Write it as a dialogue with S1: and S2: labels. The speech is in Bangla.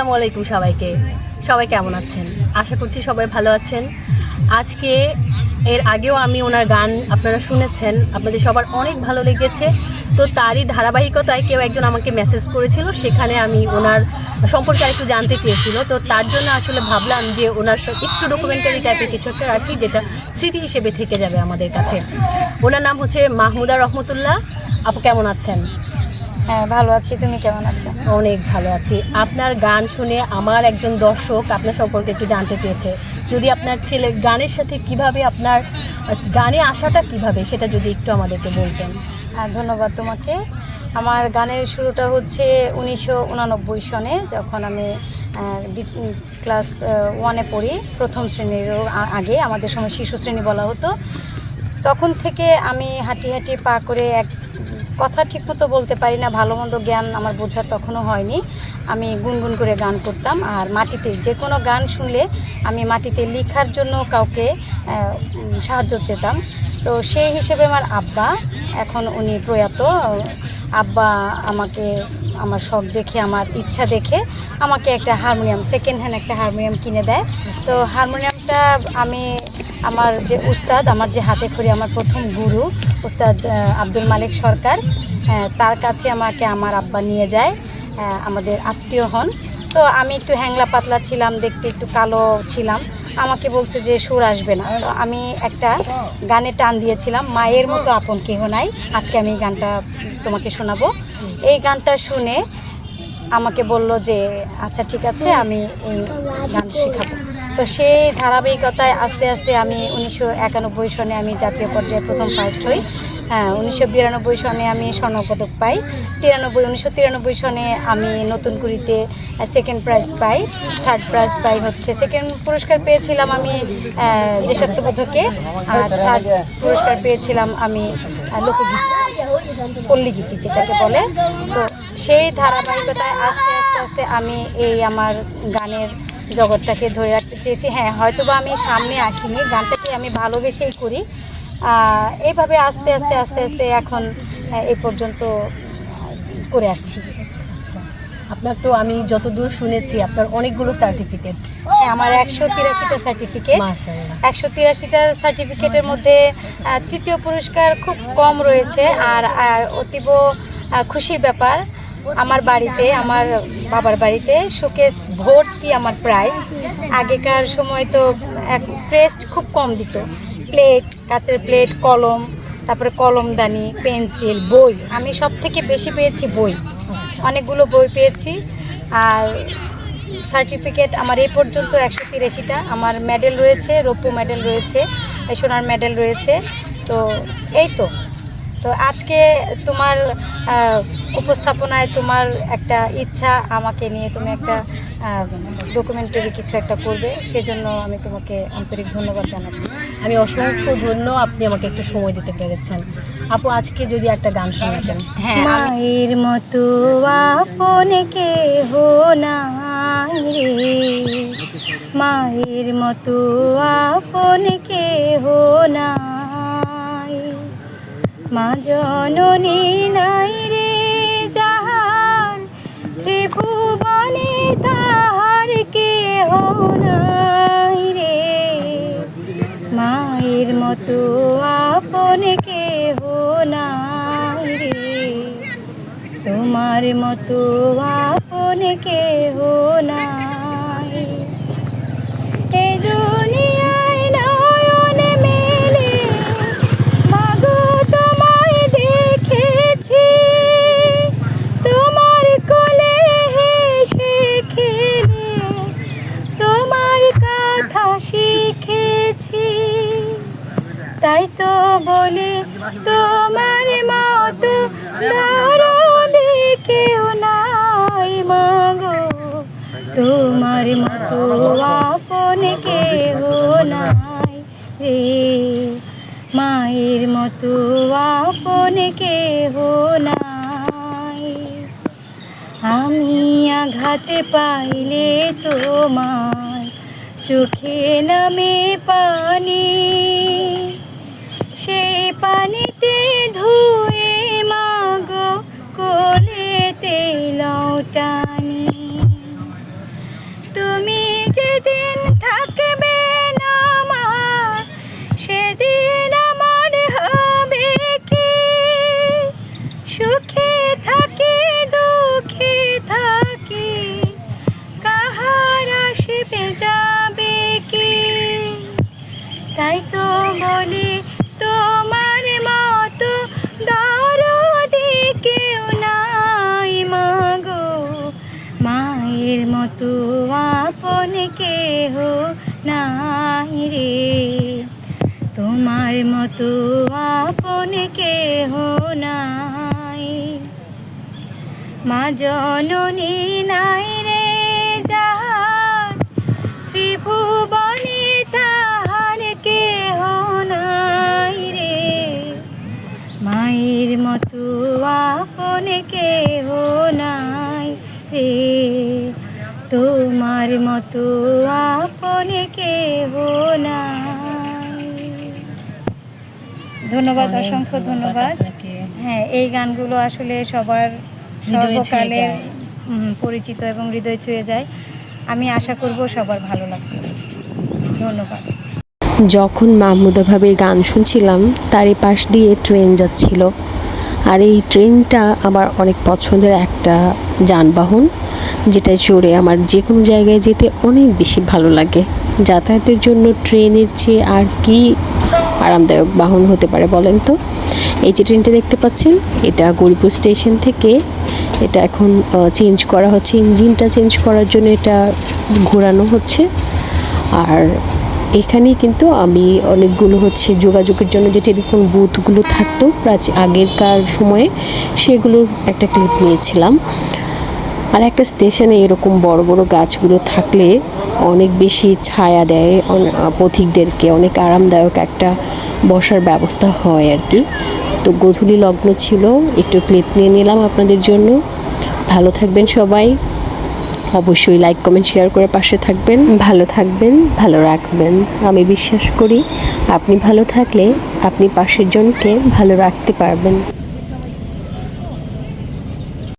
S1: আসসালামু আলাইকুম সবাইকে। সবাই কেমন আছেন? আশা করছি সবাই ভালো আছেন। আজকে এর আগেও আমি ওনার গান আপনারা শুনেছেন, আপনাদের সবার অনেক ভালো লেগেছে। তো তারই ধারাবাহিকতায় কেউ একজন আমাকে মেসেজ করেছিল, সেখানে আমি ওনার সম্পর্কে আরেকটু জানতে চেয়েছিল। তো তার জন্য আসলে ভাবলাম যে ওনার একটু ডকুমেন্টারি টাইপের কিছু একটা রাখি, যেটা স্মৃতি হিসেবে থেকে যাবে আমাদের কাছে। ওনার নাম হচ্ছে মাহমুদা রহমতুল্লাহ। আপু, কেমন আছেন?
S2: হ্যাঁ ভালো আছি। তুমি কেমন আছো?
S1: অনেক ভালো আছি। আপনার গান শুনে আমার একজন দর্শক আপনার সম্পর্কে একটু জানতে চেয়েছে। যদি আপনার ছেলে গানের সাথে কীভাবে আপনার গানে আসাটা কীভাবে সেটা যদি একটু আমাদেরকে বলতেন।
S2: হ্যাঁ ধন্যবাদ তোমাকে। আমার গানের শুরুটা হচ্ছে উনিশশো উনানব্বই সনে যখন আমি ক্লাস ওয়ানে পড়ি প্রথম শ্রেণির আগে আমাদের সময় শিশু শ্রেণি বলা হতো। তখন থেকে আমি হাঁটি হাঁটি পা করে এক কথা ঠিকমতো বলতে পারি না ভালো মন্দ জ্ঞান আমার বোঝার তখনও হয়নি। আমি গুনগুন করে গান করতাম আর মাটিতে যে কোনো গান শুনলে আমি মাটিতে লেখার জন্য কাউকে সাহায্য চেতাম। তো সেই হিসেবে আমার আব্বা, এখন উনি প্রয়াত, আব্বা আমাকে, আমার শখ দেখে, আমার ইচ্ছা দেখে আমাকে একটা হারমোনিয়াম সেকেন্ড হ্যান্ড একটা হারমোনিয়াম কিনে দেয়। তো হারমোনিয়ামটা আমি আমার যে উস্তাদ, আমার যে হাতে খড়ি, আমার প্রথম গুরু, উস্তাদ আব্দুল মালিক সরকার তার কাছে আমাকে আমার আব্বা নিয়ে যায় আমাদের আত্মীয় হন। তো আমি একটু হ্যাংলা পাতলা ছিলাম, দেখতে একটু কালো ছিলাম। আমাকে বলছে যে সুর আসবে না। তো আমি একটা গানে টান দিয়েছিলাম, মায়ের মতো আপন কেহ নাই। আজকে আমি এই গানটা তোমাকে শোনাবো। এই গানটা শুনে আমাকে বলল যে আচ্ছা ঠিক আছে, আমি এই গান শেখাবো। তো সেই ধারাবাহিকতায় আস্তে আস্তে আমি উনিশশো একানব্বই সনে আমি জাতীয় পর্যায়ে প্রথম ফার্স্ট হই। হ্যাঁ উনিশশো বিরানব্বই সনে আমি স্বর্ণপদক পাই। তিরানব্বই, উনিশশো তিরানব্বই সনে আমি নতুন কুড়িতে সেকেন্ড প্রাইজ পাই। থার্ড প্রাইজ পাই হচ্ছে সেকেন্ড পুরস্কার পেয়েছিলাম আমি দেশাত্মবোধকে। আর থার্ড পুরস্কার পেয়েছিলাম আমি লোকগীত, পল্লীগীতি যেটাকে বলে। তো সেই ধারাবাহিকতায় আস্তে আস্তে আস্তে আমি এই আমার গানের জগৎটাকে ধরে রাখতে চেয়েছি। হ্যাঁ হয়তো বা আমি সামনে আসিনি গানটাকে আমি ভালোবেসেই করি। এইভাবে আস্তে আস্তে আস্তে আস্তে এখন এই পর্যন্ত করে আসছি।
S1: আচ্ছা আপনার তো আমি যতদূর শুনেছি আপনার অনেকগুলো সার্টিফিকেট
S2: হ্যাঁ আমার একশো তিরাশিটা সার্টিফিকেট একশো তিরাশিটার সার্টিফিকেটের মধ্যে তৃতীয় পুরস্কার খুব কম রয়েছে আর অতীব খুশির ব্যাপার। আমার বাড়িতে, আমার বাবার বাড়িতে শোকেস ভর্তি আমার প্রাইজ আগেকার সময় তো এক ক্রেস্ট খুব কম দিত। প্লেট কাচের প্লেট কলম, তারপরে কলমদানি, পেন্সিল, বই। আমি সব থেকে বেশি পেয়েছি বই। অনেকগুলো বই পেয়েছি। আর সার্টিফিকেট আমার এই পর্যন্ত একশো তিরাশিটা। আমার মেডেল রয়েছে, রৌপ্য মেডেল রয়েছে সোনার মেডেল রয়েছে। তো এই তো। তো আজকে তোমার উপস্থাপনায় তোমার একটা ইচ্ছা আমাকে নিয়ে তুমি একটা ডকুমেন্টারি কিছু একটা করবে সেজন্য আমি তোমাকে আন্তরিক ধন্যবাদ জানাচ্ছি।
S1: আমি অসংখ্য ধন্য আপনি আমাকে একটু সময় দিতে পেরেছেন। আপু আজকে যদি একটা গান শোনাতেন।
S2: হ্যাঁ মায়ের মতো আপন কেহ নাই রে। মায়ের মতো আপন কেহ নাই। মা জননী নাই রে যাহার ত্রিভুবনে তাহার কেহ নাই রে। মায়ের মতো আপন কেহ নাই রে। তোমার মতো আপন কেহ নাই। এ দুনিয়ায় বলি তোমার মতো কেউ নাই মাগো। তোমার মতো আপন কেউ নাই রে। মায়ের মতো আপন কেহ নাই। আমি আঘাতে পাইলে তোমার চোখে নামে পানি। সেই পানিতে ধুয়ে
S3: মায়ের আপন কেহ নাই রে। তোমার মতো আপন কেহ নাই। মা জননী নাই রে যাহার। ত্রিভুবনে তাহার কেহ নাই রে। মায়ের মতো আপন কেহ নাই রে। তোমার মতো আপন কেহ নাই। ধন্যবাদ অসংখ্য ধন্যবাদ হ্যাঁ এই গানগুলো আসলে সবার সর্বকালে পরিচিত এবং হৃদয় ছুঁয়ে যায়। আমি আশা করব সবার ভালো লাগবে। ধন্যবাদ।
S4: যখন মাহমুদা ভাবির গান শুনছিলাম তারই পাশ দিয়ে ট্রেন যাচ্ছিল। আর এই ট্রেনটা আমার অনেক পছন্দের একটা যানবাহন। যেটা চড়ে আমার যে কোনো জায়গায় যেতে অনেক বেশি ভালো লাগে। যাতায়াতের জন্য ট্রেনের চেয়ে আর কি আরামদায়ক বাহন হতে পারে বলেন তো? এই যে ট্রেনটা দেখতে পাচ্ছেন, এটা গরিপুর স্টেশন থেকে। এটা এখন চেঞ্জ করা হচ্ছে, ইঞ্জিনটা চেঞ্জ করার জন্য এটা ঘোরানো হচ্ছে। আর এখানেই কিন্তু আমি অনেকগুলো হচ্ছে যোগাযোগের জন্য যে টেলিফোন বুথগুলো থাকতো, প্রাচীন আগেরকার সময়ে, সেগুলোর একটা ক্লিপ নিয়েছিলাম। আর একটা স্টেশনে এরকম বড় বড় গাছগুলো থাকলে অনেক বেশি ছায়া দেয় পথিকদেরকে। অনেক আরামদায়ক একটা বসার ব্যবস্থা হয় আর কি। তো গধূলি লগ্ন ছিল, একটু ক্লিপ নিয়ে নিলাম আপনাদের জন্য। ভালো থাকবেন সবাই। অবশ্যই লাইক, কমেন্ট, শেয়ার করে পাশে থাকবেন। ভালো থাকবেন, ভালো রাখবেন। আমি বিশ্বাস করি, আপনি ভালো থাকলে আপনি পাশের জনকে ভালো রাখতে পারবেন।